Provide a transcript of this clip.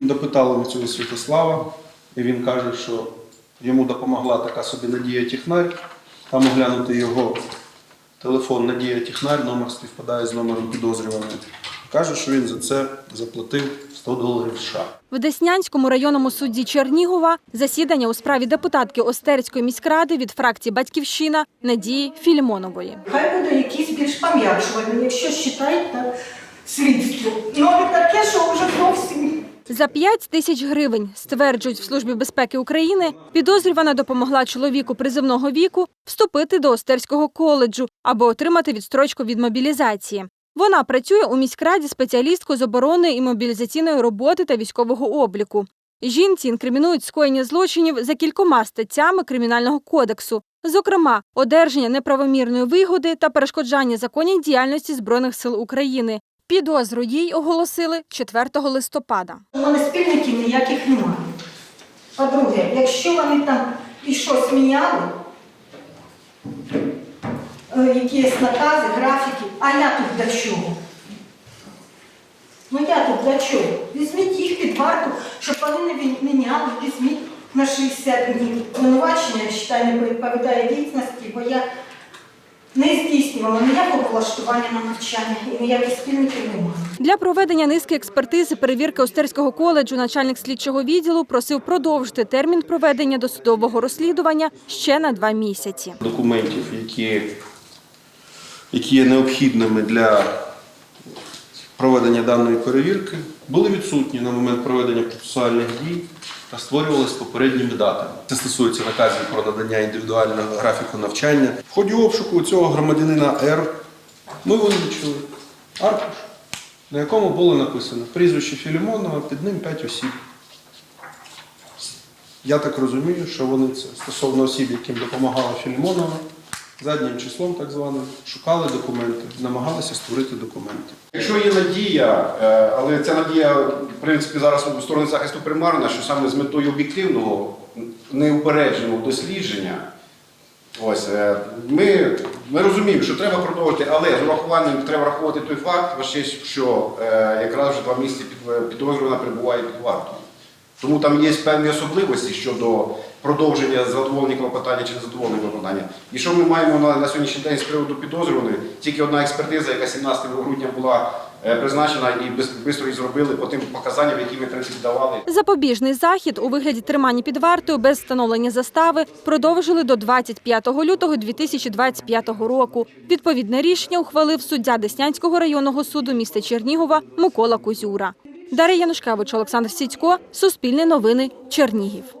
Допитали ми цього Святослава, і він каже, що йому допомогла така собі Надія Тіхнар. Там оглянути його телефон Надія Тіхнар, номер співпадає з номером підозрюваного. Каже, що він за це заплатив 100 доларів США. В Деснянському районному суді Чернігова засідання у справі депутатки Остерської міськради від фракції Батьківщина Надії Філімонової. Хай буде якийсь більш пом'якшувальний, якщо вважають на слідство. Ну, не таке, що вже зовсім. За 5 тисяч гривень, стверджують в Службі безпеки України, підозрювана допомогла чоловіку призивного віку вступити до Остерського коледжу або отримати відстрочку від мобілізації. Вона працює у міськраді спеціалісткою з оборони і мобілізаційної роботи та військового обліку. Жінці інкримінують скоєння злочинів за кількома статтями Кримінального кодексу, зокрема, одержання неправомірної вигоди та перешкоджання законній діяльності Збройних сил України. Підозру їй оголосили 4 листопада. У мене спільників ніяких немає. По-друге, якщо вони там і щось міняли, е, якісь накази, графіки, а я тут для чого? Ну я тут для чого? Візьміть їх під варту, щоб вони не міняли, візьміть на 60 днів. Звинувачення, я вважаю, не відповідає дійсності, бо я не здійснювала ніякого влаштування на навчання і ніяких спільників немає. Для проведення низки експертизи перевірки Остерського коледжу начальник слідчого відділу просив продовжити термін проведення досудового розслідування ще на два місяці. Документів, які, які є необхідними для проведення даної перевірки, були відсутні на момент проведення процесуальних дій та створювалися попередніми датами. Це стосується наказів про надання індивідуального графіку навчання. В ході обшуку цього громадянина Р ми вилучили аркуш, на якому було написано прізвище Філімонова, під ним 5 осіб. Я так розумію, що вони це стосовно осіб, яким допомагала Філімонова, заднім числом так званим, шукали документи, намагалися створити документи. Якщо є надія, е, але ця надія, в принципі, зараз у сторони захисту примарна, що саме з метою об'єктивного, неупередженого дослідження, ось, е, ми, ми розуміємо, що треба продовжити, але з урахуванням треба враховувати той факт, що е, якраз вже два місяці під- підозрювана перебуває під вартою. Тому там є певні особливості щодо продовження задоволення клопотання чи незадоволення клопотання. І що ми маємо на, на сьогоднішній день з приводу підозрюваної? Тільки одна експертиза, яка 17 грудня була е, призначена і швидко її зробили по тим показанням, які ми принципі давали. Запобіжний захід у вигляді тримання під вартою без встановлення застави продовжили до 25 лютого 2025 року. Відповідне рішення ухвалив суддя Деснянського районного суду міста Чернігова Микола Кузюра. Дар'я Янушкевич, Олександр Сідько, Суспільне новини, Чернігів.